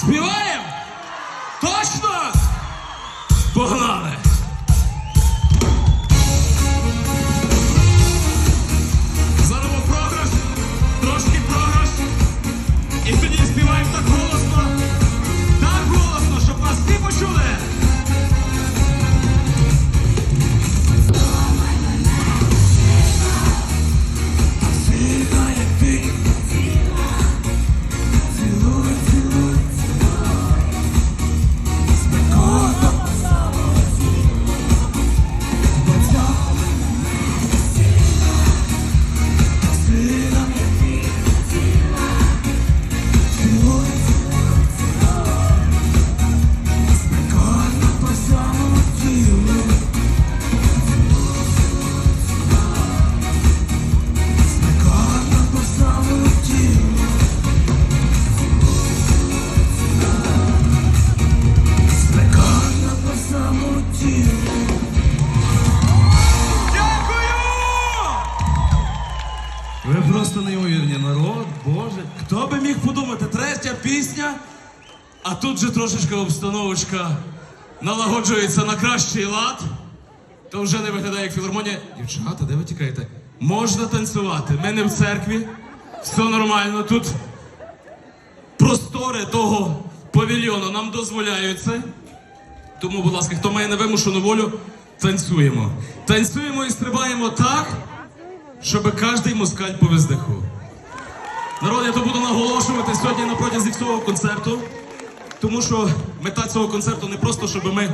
Співає! Ви просто неймовірні народ, Боже. Хто би міг подумати, третя пісня, а тут же трошечки обстановочка налагоджується на кращий лад. То вже не виглядає як філармонія. Дівчата, де ви тікаєте? Можна танцювати. Ми не в церкві. Все нормально. Тут простори того павільйону нам дозволяють це. Тому, будь ласка, хто має невимушену волю, танцюємо. Танцюємо і стрибаємо так, щоб кожний москаль повиздихав. Народ, я то буду наголошувати сьогодні на протязі всього концерту. Тому що мета цього концерту не просто, щоб ми